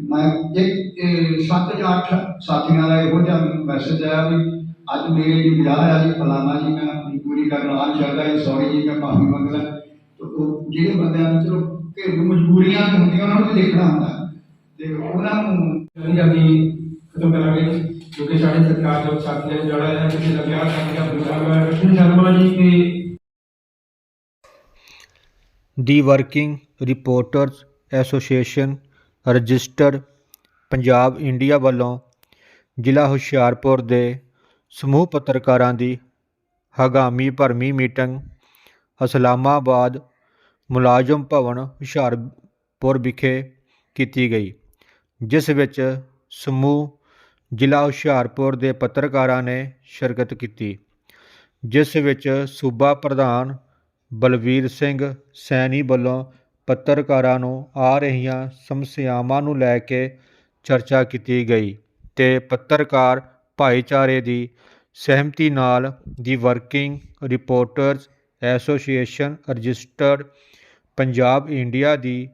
ਮੈਂ ਇੱਕ ਇਹ ਸੱਤ ਜਾਂ ਅੱਠ ਸਾਥੀਆਂ ਦਾ ਇਹੋ ਜਿਹਾ ਮੈਸੇਜ ਆਇਆ ਵੀ ਅੱਜ ਮੇਰੇ ਜੀ ਵਿਆਹ ਆ ਜੀ ਫਲਾਣਾ ਜੀ ਮੈਂ ਆਪਣੀ ਪੂਰੀ ਕਰਨ ਆ ਚਾਹਦਾ ਜੀ ਸੌਰੀ ਜੀ ਮੈਂ ਮਾਫੀ ਮੰਗਦਾ ਤੇ ਜਿਹੜੇ ਬੰਦਿਆਂ ਨੂੰ ਚਲੋ ਘਰੇਲੂ ਮਜਬੂਰੀਆਂ ਹੁੰਦੀਆਂ ਉਹਨਾਂ ਨੂੰ ਦੇਖਣਾ ਹੁੰਦਾ। ਤੇ ਉਹਨਾਂ ਨੂੰ ਪੰਜਾਬੀ ਖਤਮ ਕਰਾਂਗੇ ਜੋ। ਕਿ ਸਾਡੇ ਸਰਕਾਰ ਦੇ ਸਾਥੀ ਨੇ ਜੜਾ ਹੈ ਕਿ ਲੱਗਿਆ ਹੈ ਪੰਜਾਬ ਕ੍ਰਿਸ਼ਨ ਸ਼ਰਮਾ ਜੀ ਕੇ ਦੀ working reporters association register Punjab India ਵੱਲੋਂ ਜ਼ਿਲ੍ਹਾ ਹੁਸ਼ਿਆਰਪੁਰ ਦੇ ਸਮੂਹ ਪੱਤਰਕਾਰਾਂ ਦੀ ਹਗਾਮੀ ਭਰਮੀ ਮੀਟਿੰਗ, ਇਸਲਾਮਾਬਾਦ ਮੁਲਾਜ਼ਮ ਭਵਨ ਹੁਸ਼ਿਆਰਪੁਰ ਵਿਖੇ ਕੀਤੀ ਗਈ, ਜਿਸ ਵਿੱਚ ਸਮੂਹ ਜ਼ਿਲ੍ਹਾ ਹੁਸ਼ਿਆਰਪੁਰ ਦੇ ਪੱਤਰਕਾਰਾਂ ਨੇ ਸ਼ਿਰਕਤ ਕੀਤੀ, ਜਿਸ ਵਿੱਚ ਸੂਬਾ ਪ੍ਰਧਾਨ ਬਲਵੀਰ ਸਿੰਘ ਸੈਣੀ ਵੱਲੋਂ ਪੱਤਰਕਾਰਾਂ ਨੂੰ ਆ ਰਹੀਆਂ ਸਮੱਸਿਆਵਾਂ ਨੂੰ ਲੈ ਕੇ ਚਰਚਾ ਕੀਤੀ ਗਈ ਤੇ ਪੱਤਰਕਾਰ ਭਾਈਚਾਰੇ ਦੀ ਸਹਿਮਤੀ ਨਾਲ ਦੀ working reporters association registered Punjab India ਦੀ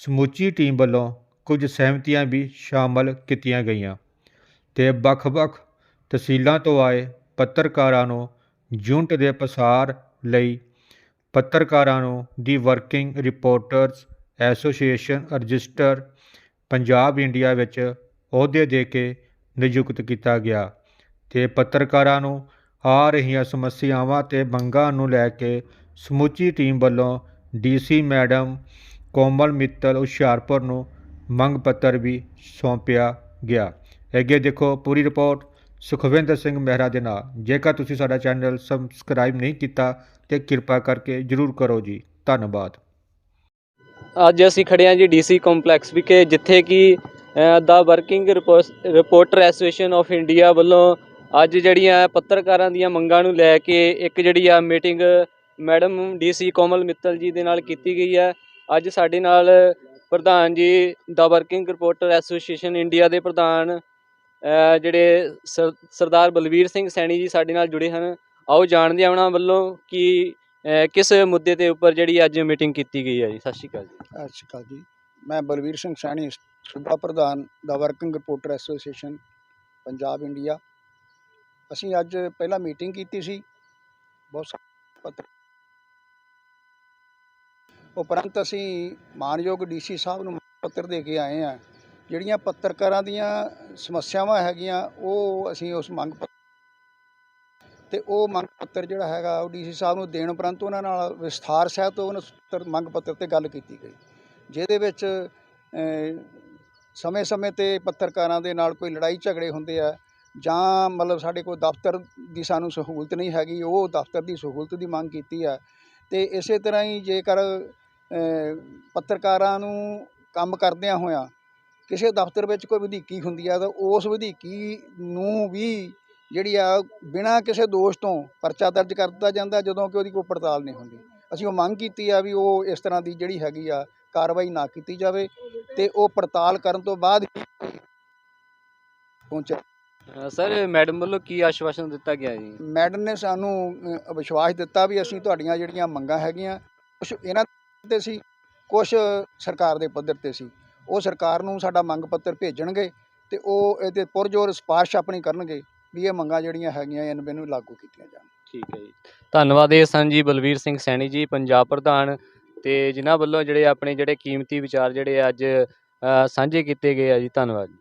ਸਮੁੱਚੀ ਟੀਮ ਵੱਲੋਂ ਕੁਝ ਸਹਿਮਤੀਆਂ ਵੀ ਸ਼ਾਮਲ ਕੀਤੀਆਂ ਗਈਆਂ ਤੇ ਵੱਖ-ਵੱਖ ਤਹਿਸੀਲਾਂ ਤੋਂ ਆਏ ਪੱਤਰਕਾਰਾਂ ਨੂੰ ਯੂਨਿਟ ਦੇ ਪਸਾਰ ਲਈ ਪੱਤਰਕਾਰਾਂ ਨੂੰ ਦੀ working reporters association register Punjab India ਵਿੱਚ ਅਹੁਦੇ ਦੇ ਕੇ ਨਿਯੁਕਤ ਕੀਤਾ ਗਿਆ ਤੇ ਪੱਤਰਕਾਰਾਂ ਨੂੰ ਆ ਰਹੀਆਂ ਸਮੱਸਿਆਵਾਂ ਤੇ ਮੰਗਾਂ ਨੂੰ ਲੈ ਕੇ ਸਮੁੱਚੀ ਟੀਮ ਵੱਲੋਂ ਡੀਸੀ ਮੈਡਮ ਕੋਮਲ ਮਿੱਤਲ ਹੁਸ਼ਿਆਰਪੁਰ ਨੂੰ ਮੰਗ ਪੱਤਰ ਵੀ ਸੌਂਪਿਆ ਗਿਆ। ਅੱਗੇ ਦੇਖੋ ਪੂਰੀ ਰਿਪੋਰਟ। ਸੁਖਵਿੰਦਰ ਸਿੰਘ ਮਹਿਰਾ ਦੇ ਨਾਲ। ਜੇਕਰ ਤੁਸੀਂ ਸਾਡਾ ਚੈਨਲ ਸਬਸਕ੍ਰਾਈਬ ਨਹੀਂ ਕੀਤਾ ਤੇ ਕਿਰਪਾ ਕਰਕੇ ਜਰੂਰ ਕਰੋ ਜੀ। ਧੰਨਵਾਦ। ਅੱਜ ਅਸੀਂ ਖੜੇ ਹਾਂ ਜੀ ਡੀਸੀ ਕੰਪਲੈਕਸ ਵਿਖੇ, ਜਿੱਥੇ ਕਿ ਦਾ working reporter association of India ਵੱਲੋਂ ਅੱਜ ਜਿਹੜੀਆਂ ਪੱਤਰਕਾਰਾਂ ਦੀਆਂ ਮੰਗਾਂ ਨੂੰ ਲੈ ਕੇ ਇੱਕ ਜਿਹੜੀ ਆ meeting madam DC Komal Mittal ji ਦੇ ਨਾਲ ਕੀਤੀ ਗਈ ਹੈ। ਅੱਜ ਸਾਡੇ ਨਾਲ ਪ੍ਰਧਾਨ ਜੀ the working reporter association India ਦੇ ਪ੍ਰਧਾਨ ਜਿਹੜੇ ਸਰ- ਸਰਦਾਰ ਬਲਵੀਰ ਸਿੰਘ ਸੈਣੀ ਜੀ ਸਾਡੇ ਨਾਲ ਜੁੜੇ ਹਨ। ਆਓ ਜਾਣਦੇ ਹਾਂ ਉਹਨਾਂ ਵੱਲੋਂ ਕਿ ਕਿਸ ਮੁੱਦੇ ਦੇ ਉੱਪਰ ਜਿਹੜੀ ਅੱਜ ਮੀਟਿੰਗ ਕੀਤੀ ਗਈ ਹੈ ਜੀ। ਸਤਿ ਸ਼੍ਰੀ ਅਕਾਲ ਜੀ। ਸਤਿ ਸ਼੍ਰੀ ਅਕਾਲ ਜੀ। ਮੈਂ ਬਲਵੀਰ ਸਿੰਘ ਸੈਣੀ ਸੂਬਾ ਪ੍ਰਧਾਨ ਦਾ working reporter association, Punjab, India. ਅਸੀਂ ਅੱਜ ਪਹਿਲਾਂ ਮੀਟਿੰਗ ਕੀਤੀ ਸੀ। ਬਹੁਤ ਪੱਤਰ ਉਪਰੰਤ ਅਸੀਂ ਮਾਨਯੋਗ ਡੀਸੀ ਸਾਹਿਬ ਨੂੰ ਪੱਤਰ ਦੇ ਕੇ ਆਏ ਆ ਜਿਹੜੀਆਂ ਪੱਤਰਕਾਰਾਂ ਦੀਆਂ ਸਮੱਸਿਆਵਾਂ ਹੈਗੀਆਂ, ਉਹ ਅਸੀਂ ਉਸ ਮੰਗ ਪੱਤਰ ਤੇ ਉਹ ਮੰਗ ਪੱਤਰ ਜਿਹੜਾ ਹੈਗਾ, ਉਹ ਡੀਸੀ ਸਾਹਿਬ ਨੂੰ ਦੇਣ ਉਪਰੰਤ ਉਹਨਾਂ ਨਾਲ ਵਿਸਥਾਰ ਸਹਿਤ ਉਹਨਾਂ ਮੰਗ ਪੱਤਰ ਤੇ ਗੱਲ ਕੀਤੀ ਗਈ। ਜਿਹਦੇ ਵਿੱਚ ਸਮੇਂ-ਸਮੇਂ ਤੇ ਪੱਤਰਕਾਰਾਂ ਦੇ ਨਾਲ ਕੋਈ ਲੜਾਈ ਝਗੜੇ ਹੁੰਦੇ ਆ, ਜਾਂ ਮਤਲਬ ਸਾਡੇ ਕੋਲ ਦਫ਼ਤਰ ਦੀ ਸਾਨੂੰ ਸਹੂਲਤ ਨਹੀਂ ਹੈਗੀ, ਉਹ ਦਫ਼ਤਰ ਦੀ ਸਹੂਲਤ ਦੀ ਮੰਗ ਕੀਤੀ ਹੈ ਤੇ ਇਸੇ ਤਰ੍ਹਾਂ ਹੀ ਜੇਕਰ ਪੱਤਰਕਾਰਾਂ ਨੂੰ ਕੰਮ ਕਰਦਿਆਂ ਹੋਇਆਂ ਕਿਸੇ ਦਫ਼ਤਰ ਵਿੱਚ ਕੋਈ ਵਧੀਕੀ ਹੁੰਦੀ ਆ ਤਾਂ ਉਸ ਵਧੀਕੀ ਨੂੰ ਵੀ ਜਿਹੜੀ ਆ ਬਿਨਾਂ ਕਿਸੇ ਦੋਸ਼ ਤੋਂ ਪਰਚਾ ਦਰਜ ਕਰ ਦਿੱਤਾ ਜਾਂਦਾ ਜਦੋਂ ਕਿ ਉਹਦੀ ਕੋਈ ਪੜਤਾਲ ਨਹੀਂ ਹੁੰਦੀ। ਅਸੀਂ ਉਹ ਮੰਗ ਕੀਤੀ ਆ ਵੀ ਉਹ ਇਸ ਤਰ੍ਹਾਂ ਦੀ ਜਿਹੜੀ ਹੈਗੀ ਆ ਕਾਰਵਾਈ ਨਾ ਕੀਤੀ ਜਾਵੇ ਤੇ ਉਹ ਪੜਤਾਲ ਕਰਨ ਤੋਂ ਬਾਅਦ ਪਹੁੰਚੇ। ਸਰ ਮੈਡਮ ਵੱਲੋਂ ਕੀ ਆਸ਼ਵਾਸਨ ਦਿੱਤਾ ਗਿਆ ਜੀ? ਮੈਡਮ ਨੇ ਸਾਨੂੰ ਵਿਸ਼ਵਾਸ ਦਿੱਤਾ ਵੀ ਅਸੀਂ ਤੁਹਾਡੀਆਂ ਜਿਹੜੀਆਂ ਮੰਗਾਂ ਹੈਗੀਆਂ ਕੁਝ ਇਹਨਾਂ ਤੇ ਸੀ ਕੁਝ ਸਰਕਾਰ ਦੇ ਪੱਧਰ ਤੇ ਸੀ। ਉਹ ਸਰਕਾਰ ਨੂੰ ਸਾਡਾ ਮੰਗ ਪੱਤਰ ਭੇਜਣਗੇ ਤੇ ਉਹ ਇਹਦੇ ਪੁਰਜੋਰ ਸਿਫਾਰਿਸ਼ ਆਪਣੀ ਕਰਨਗੇ ਵੀ ਇਹ ਮੰਗਾਂ ਜਿਹੜੀਆਂ ਹੈਗੀਆਂ ਇਹਨਾਂ ਨੂੰ ਲਾਗੂ ਕੀਤੀਆਂ ਜਾਣ। ਠੀਕ ਹੈ ਜੀ। ਧੰਨਵਾਦ ਇਹ ਸਨ ਜੀ ਬਲਵੀਰ ਸਿੰਘ ਸੈਣੀ ਜੀ ਪੰਜਾਬ ਪ੍ਰਧਾਨ ਤੇ ਜਿਨ੍ਹਾਂ ਵੱਲੋਂ ਜਿਹੜੇ ਆਪਣੇ ਜਿਹੜੇ ਕੀਮਤੀ ਵਿਚਾਰ ਜਿਹੜੇ ਅੱਜ ਸਾਂਝੇ ਕੀਤੇ ਗਏ ਆ ਜੀ ਧੰਨਵਾਦ ਜੀ।